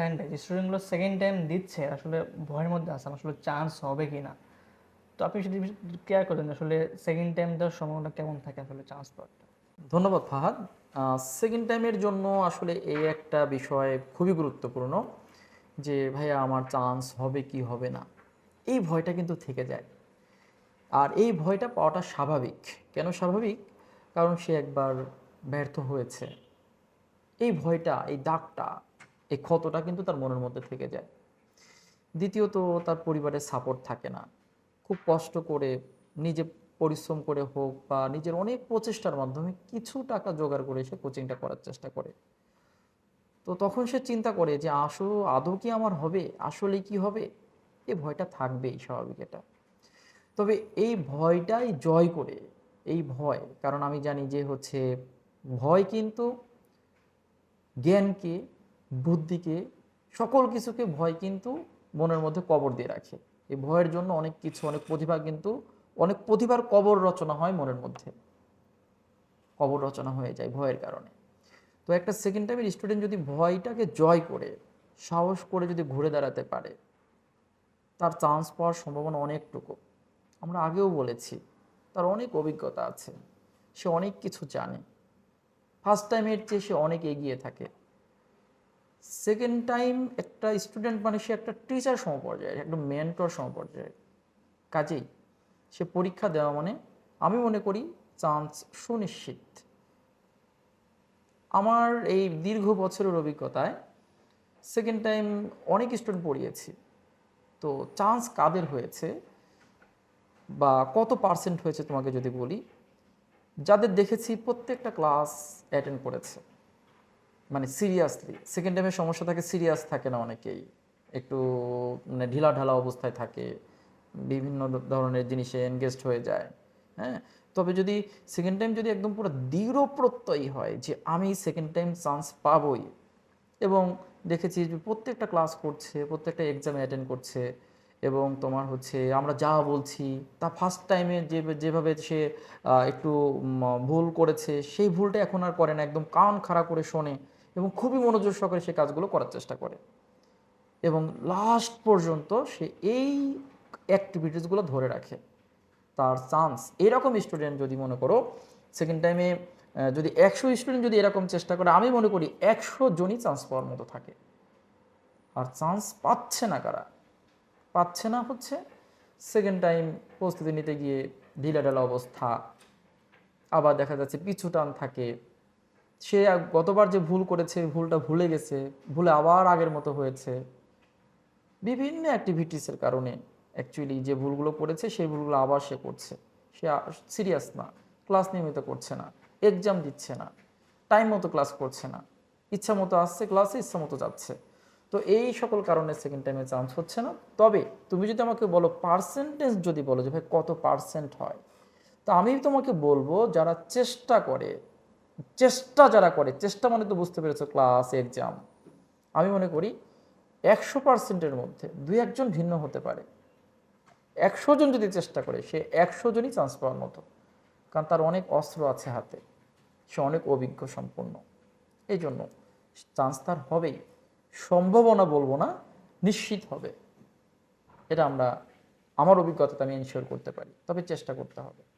Second time স্টুডেন্টগুলো second time দিচ্ছে, আসলে ভয়ের মধ্যে আছে আসলে চান্স হবে কি না তো আপনি যদি কেয়ার করেন আসলে সেকেন্ড টাইম দেওয়ার সম্ভাবনা কেমন থাকে আসলে চান্স পাওয়ার। ধন্যবাদ, ফাহাদ। সেকেন্ড টাইমের জন্য আসলে এই একটা বিষয় খুবই গুরুত্বপূর্ণ যে, ভাইয়া, আমার চান্স হবে কি হবে না? এই ভয়টা কিন্তু থেকে যায়। আর এই ভয়টা পাওয়াটা স্বাভাবিক। কেন স্বাভাবিক? কারণ সে একবার ব্যর্থ হয়েছে। এই ভয়টা, এই দাগটা এই ক্ষতটা কিন্তু তার মনের মধ্যে থেকে যায়। দ্বিতীয়ত, তার পরিবারের সাপোর্ট থাকে না। খুব কষ্ট করে, নিজে পরিশ্রম করে হোক বা নিজের অনেক প্রচেষ্টার মাধ্যমে কিছু টাকা জোগাড় করে সে কোচিংটা করার চেষ্টা করে। তো তখন সে চিন্তা করে যে আসো আদৌ কি আমার হবে? আসলে কি হবে? এই ভয়টা থাকবেই স্বাভাবিক এটা। তবে এই ভয়টাই জয় করে, এই ভয়, কারণ আমি জানি যে হচ্ছে ভয় কিন্তু জ্ঞানকে বুদ্ধিকে, সকল কিছুকে ভয় কিন্তু মনের মধ্যে কবর দিয়ে রাখে। এই ভয়ের জন্য অনেক কিছু, অনেক প্রতিভা কিন্তু, অনেক প্রতিভার কবর রচনা হয় মনের মধ্যে। কবর রচনা হয়ে যায় ভয়ের কারণে। তো একটা সেকেন্ড টাইমের স্টুডেন্ট যদি ভয়টাকে জয় করে, সাহস করে যদি ঘুরে দাঁড়াতে পারে, তার চান্স পাওয়ার সম্ভাবনা অনেকটুকু। আমরা আগেও বলেছি, তার অনেক অভিজ্ঞতা আছে, সে অনেক কিছু জানে। ফার্স্ট টাইমের চেয়ে সে অনেক এগিয়ে থাকে। সেকেন্ড টাইম একটা স্টুডেন্ট মানে সে একটা টিচার সমপর্যায়ে, একটা মেন্টর সমপর্যায়ে। কাজেই সে পরীক্ষা দেওয়া মানে আমি মনে করি চান্স সুনিশ্চিত। আমার এই দীর্ঘ বছরের অভিজ্ঞতায় সেকেন্ড টাইম অনেক স্টুডেন্ট পড়িয়েছি। তো চান্স কাদের হয়েছে বা কত পার্সেন্ট হয়েছে তোমাকে যদি বলি, যাদের দেখেছি প্রত্যেকটা ক্লাস অ্যাটেন্ড করেছে। মানে সিরিয়াসলি সেকেন্ড টাইমের সমস্যা থাকে সিরিয়াস থাকে না অনেকেই। একটু মানে ঢিলা ঢালা অবস্থায় থাকে, বিভিন্ন ধরনের জিনিসে এনগেজড হয়ে যায় হ্যাঁ? তবে যদি সেকেন্ড টাইম যদি একদম পুরো দৃঢ় প্রত্যয়ী হয় যে আমি সেকেন্ড টাইম চান্স পাবই, এবং দেখেছি যে প্রত্যেকটা ক্লাস করছে, প্রত্যেকটা এক্সামে অ্যাটেন্ড করছে, এবং তোমার হচ্ছে আমরা যা বলছি, তা ফার্স্ট টাইমে যে, যেভাবে সে একটু ভুল করেছে, সেই ভুলটা এখন আর করে না, একদম কান খাড়া করে শোনে এবং খুবই মনোযোগ সহকারে সে কাজগুলো করার চেষ্টা করে। এবং লাস্ট পর্যন্ত সে এই অ্যাক্টিভিটিসগুলো ধরে রাখে। তার চান্স এরকম স্টুডেন্ট যদি মনে করো সেকেন্ড টাইমে যদি একশো স্টুডেন্ট যদি এরকম চেষ্টা করে, আমি মনে করি একশো জনই চান্স পাওয়ার মতো থাকে। আর চান্স পাচ্ছে না কারা? পাচ্ছে না হচ্ছে সেকেন্ড টাইম প্রস্তুতি নিতে গিয়ে ঢিলাঢালা অবস্থা, আবার দেখা যাচ্ছে পিছু টান থাকে। সে গতবার যে ভুল করেছে, ভুলটা ভুলে গেছে, ভুলে আবার আগের মতো হয়েছে। বিভিন্ন অ্যাক্টিভিটিসের কারণে অ্যাকচুয়ালি যে ভুলগুলো করেছে, সেই ভুলগুলো আবার সে করছে। সে সিরিয়াস না ক্লাস নিয়মিত করছে না এক্সাম দিচ্ছে না টাইম মতো ক্লাস করছে না, ইচ্ছা মতো আসছে ক্লাসে ইচ্ছা মতো যাচ্ছে। তো এই সকল কারণে সেকেন্ড টাইমে চান্স হচ্ছে না। তবে তুমি যদি আমাকে বলো পার্সেন্টেজ যদি বলো যে ভাই কত পার্সেন্ট হয়, তা আমি তোমাকে বলব যারা চেষ্টা করে চেষ্টা যারা করে, চেষ্টা মানে তো বুঝতে পেরেছ ক্লাস এক্সাম আমি মনে করি একশো পার্সেন্টের মধ্যে দুই একজন ভিন্ন হতে পারে। একশো জন যদি চেষ্টা করে, সে একশো জনই চান্স পাওয়ার মতো। কারণ তার অনেক অস্ত্র আছে হাতে, সে অনেক অভিজ্ঞ সম্পন্ন। এই জন্য চান্স তার হবেই। সম্ভাবনা বলব না, নিশ্চিত হবে। এটা আমরা, আমার অভিজ্ঞতাতে আমি এনশিওর করতে পারি। তবে চেষ্টা করতে হবে।